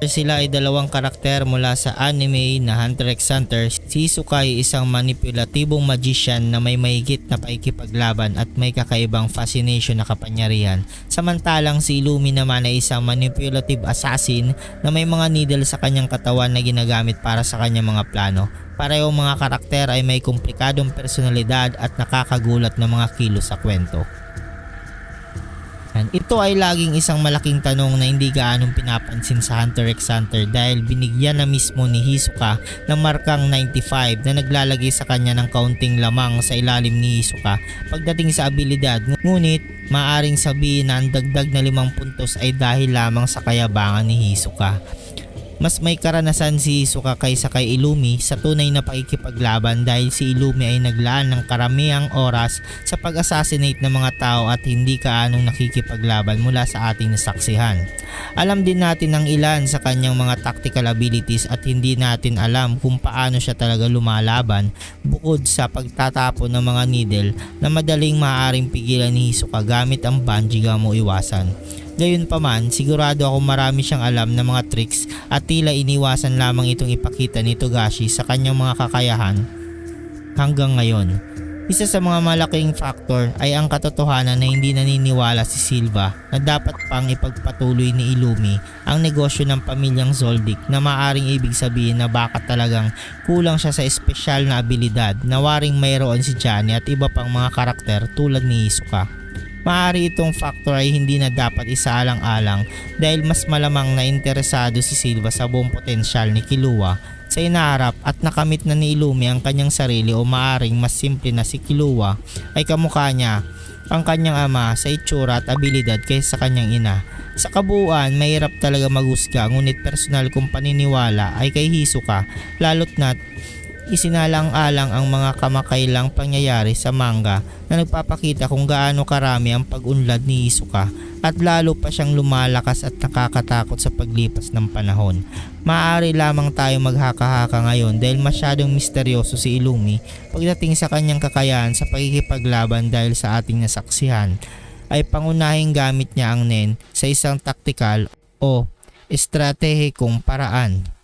Sila ay dalawang karakter mula sa anime na Hunter x Hunter. Si Hisoka ay isang manipulatibong magician na may mahigit na paikipaglaban at may kakaibang fascination na kapangyarihan. Samantalang si Illumi naman ay isang manipulative assassin na may mga needle sa kanyang katawan na ginagamit para sa kanyang mga plano. Parehong mga karakter ay may komplikadong personalidad at nakakagulat na mga kilos sa kwento. Yan. Ito ay laging isang malaking tanong na hindi gaanong pinapansin sa Hunter x Hunter dahil binigyan na mismo ni Hisoka ng markang 95 na naglalagay sa kanya ng kaunting lamang sa ilalim ni Hisoka pagdating sa abilidad. Ngunit maaring sabihin na ang dagdag na limang puntos ay dahil lamang sa kayabangan ni Hisoka. Mas may karanasan si Hisoka kaysa kay Illumi sa tunay na pakikipaglaban dahil si Illumi ay naglaan ng karamihang oras sa pag-assassinate ng mga tao at hindi kaanong nakikipaglaban mula sa ating nasaksihan. Alam din natin ang ilan sa kanyang mga tactical abilities at hindi natin alam kung paano siya talaga lumalaban bukod sa pagtatapon ng mga needle na madaling maaaring pigilan ni Hisoka gamit ang Banjiga mo iwasan. Gayunpaman, sigurado ako marami siyang alam na mga tricks at tila iniwasan lamang itong ipakita ni Togashi sa kanyang mga kakayahan hanggang ngayon. Isa sa mga malaking factor ay ang katotohanan na hindi naniniwala si Silva na dapat pang ipagpatuloy ni Illumi ang negosyo ng pamilyang Zoldyck na maaring ibig sabihin na baka talagang kulang siya sa espesyal na abilidad na waring mayroon si Johnny at iba pang mga karakter tulad ni Hisoka. Maaari itong factor ay hindi na dapat isaalang-alang dahil mas malamang na interesado si Silva sa buong potensyal ni Kilua sa inaharap at nakamit na ni Illumi ang kanyang sarili o maaring mas simple na si Kilua ay kamukha niya ang kanyang ama sa itsura at abilidad kaysa sa kanyang ina. Sa kabuuan, mahirap talaga maghusga ngunit personal kong paniniwala ay kay Hisoka lalot na't isinalang-alang ang mga kamakailang pangyayari sa manga na nagpapakita kung gaano karami ang pag-unlad ni Hisoka at lalo pa siyang lumalakas at nakakatakot sa paglipas ng panahon. Maaari lamang tayo maghaka-haka ngayon dahil masyadong misteryoso si Illumi pagdating sa kanyang kakayahan sa pagkikipaglaban dahil sa ating nasaksihan ay pangunahing gamit niya ang NEN sa isang taktikal o estratehikong paraan.